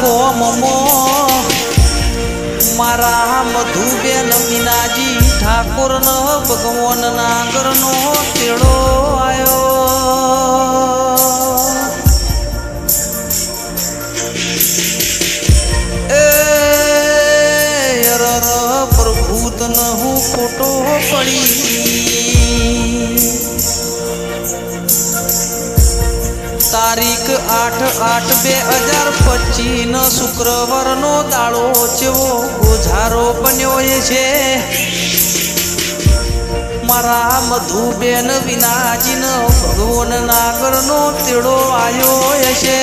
ગોમમો મારા મધુબેન મીનાજી ઠાકોર ન ભગવાન નાગરનો તેડો આયો. એ અરર પ્રભુ હું ખોટો પડી તારીખ આઠ આઠ બે હજાર પચીસ નો શુક્રવારનો દાડો જેવો ગોઝારો બન્યો છે. મારા મધુબેન વિનાજીનો ભગવાન નાગરનો તેડો આવ્યો છે.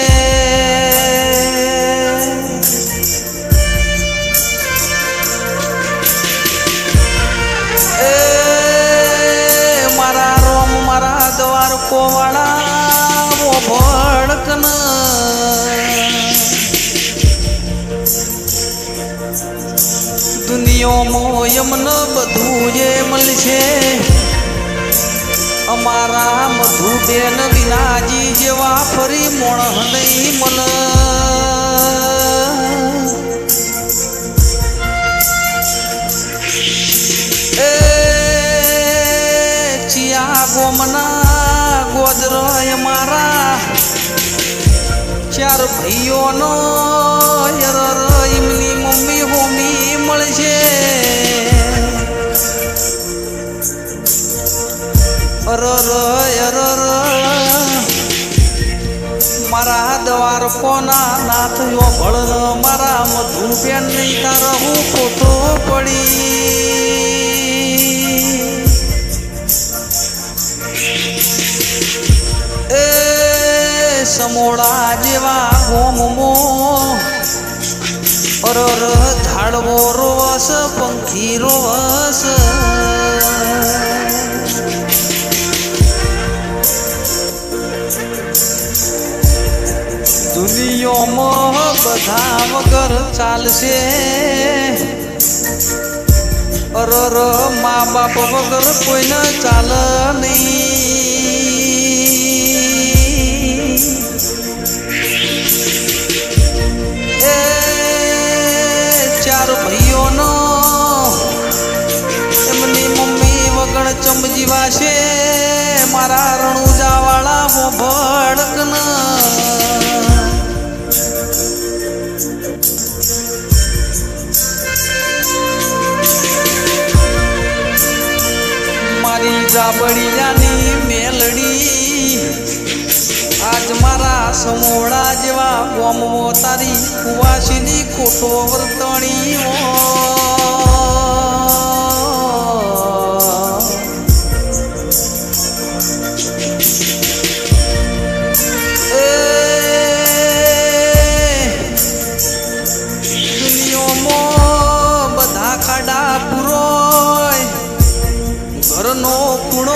દુનિયામાં યમન બધું જે મળશે અમારા મધુબેન વિનાજી જેવા ફરી મોણ નહીં ચિયા ગોમના ગોદરય મારા ચાર ભાઈઓનો એમની કોના નાથ યો ભળ મારા મધુ બેન નહીં તાર હું ખોટો પડી. એ સમોળા જેવા ગોમમો, અરર ધાડવો રોવસ, પંખી રોવસ દુનિયામાં બધા વગર ચાલશે. અરર મા બાપ વગર કોઈને ચાલ નહીં એ ચાર ભાઈઓનો એમની મમ્મી વગર ચમજીવા છે મારા રણુજાવાળા ભડકન જાબડિયાની મેલડી. આજ મારા સમોડા જેવા ગોમવો તારી કુવાસીની ખોટો વર્તણી ઘરનો કુણો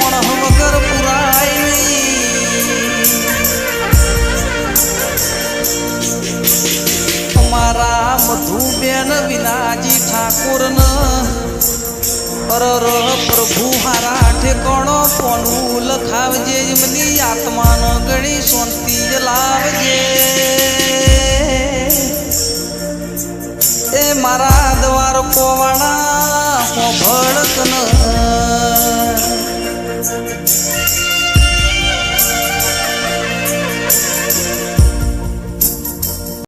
મોણ વગર પુરાય. અમારા મધુબેન વિનાજી ઠાકોરન અરર પ્રભુ હારા ઠેકોણો કોનું લખાવજે, એમની આત્માનો ગણી શાંતિ લાવજે